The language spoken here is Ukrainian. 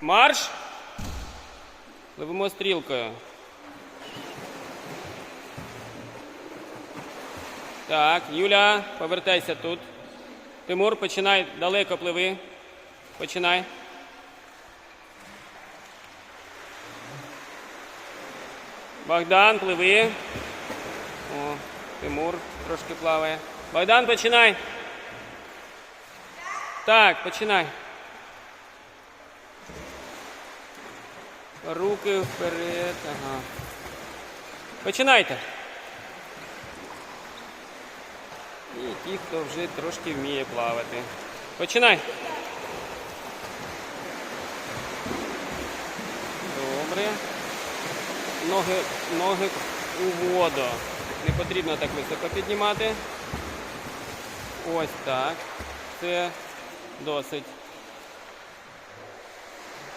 Марш. Пливемо стрілкою. Так, Юля, повертайся тут. Тимур, починай далеко пливи. Починай. Богдан, пливи. О, Тимур трошки плаває. Богдан, починай. Так, починай. Руки вперед. Ага. Починайте. І ті, хто вже трошки вміє плавати. Починай. Добре. Ноги, ноги у воду. Не потрібно так високо піднімати. Ось так. Це досить.